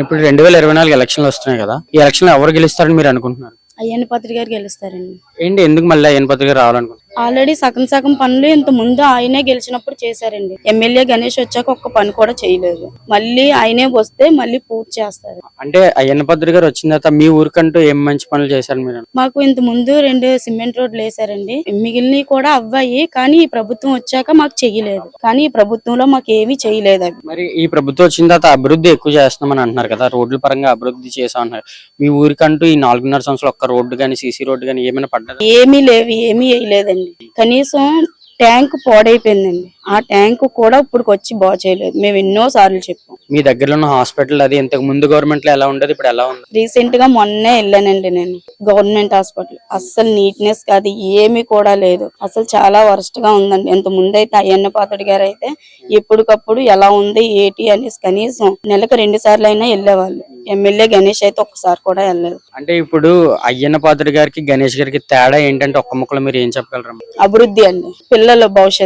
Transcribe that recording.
ఇప్పుడు రెండు వేల ఇరవై నాలుగు ఎలక్షన్లు వస్తున్నాయి కదా ఈ ఎలక్షన్ ఎవరు గెలుస్తారని మీరు అనుకుంటున్నారు? అయ్యన్న పాత్రి గారు గెలుస్తారండి. ఏంటి ఎందుకు మళ్ళీ అయ్యన్ పత్రిక రావాలనుకుంటున్నారు? ఆల్రెడీ సగం సగం పనులు ఇంత ముందు ఆయనే గెలిచినప్పుడు చేశారండి. ఎమ్మెల్యే గణేష్ వచ్చాక ఒక్క పని కూడా చేయలేదు. మళ్ళీ ఆయనే వస్తే మళ్ళీ పూర్తి చేస్తారు. అంటే అయ్యన్న పత్రిక గారు వచ్చిన తర్వాత మీ ఊరికంటూ ఏం మంచి పనులు చేశారు మీరు? మాకు ఇంత ముందు రెండు సిమెంట్ రోడ్లు వేసారండి మిగిలినవి కూడా అవ్వాయి కానీ ఈ ప్రభుత్వం వచ్చాక మాకు చెయ్యలేదు కానీ ఈ ప్రభుత్వంలో మాకు ఏమీ చేయలేదు అవి. మరి ఈ ప్రభుత్వం వచ్చిన తర్వాత అభివృద్ధి ఎక్కువ చేస్తున్నామని అంటున్నారు కదా రోడ్ల పరంగా అభివృద్ధి చేసాం అంటున్నారు మీ ఊరికంటూ ఈ నాలుగున్నర సంవత్సరాలు ఒక్క రోడ్డు కానీ సీసీ రోడ్డు కానీ ఏమైనా పడ్డదా? ఏమీ లేవు ఏమీ వేయలేదండి. కనీసం ట్యాంక్ పాడైపోయిందండి. ఆ ట్యాంక్ కూడా ఇప్పుడు వచ్చి బాగు చేయలేదు. మేము ఎన్నో సార్లు చెప్పాం. మీ దగ్గరలో ఉన్న హాస్పిటల్ అది ఇంతకు ముందు గవర్నమెంట్లో ఎలా ఉండేది ఇప్పుడు ఎలా ఉంది? రీసెంట్గా మొన్నే వెళ్ళానండి నేను. Government hospital. అస్సలు నీట్నెస్ కాదు ఏమీ కూడా లేదు. అసలు చాలా వరస్ట్గా ఉందండి. ఇంత ముందు అయితే అయ్యన్న పాత్రుడు గారు అయితే ఎప్పటికప్పుడు ఎలా ఉంది ఏటి అనేసి కనీసం నెలకు రెండు సార్లు అయినా వెళ్ళేవాళ్ళు. ఎమ్మెల్యే గణేష్ అయితే ఒక్కసారి కూడా వెళ్ళలేదు. అంటే ఇప్పుడు అయ్యన్న పాత్రుడి గారికి గణేష్ గారికి తేడా ఏంటంటే ఒక్క ముక్కలో మీరు ఏం చెప్పగలరు అభివృద్ధి అండి. పిల్లల భవిష్యత్తు.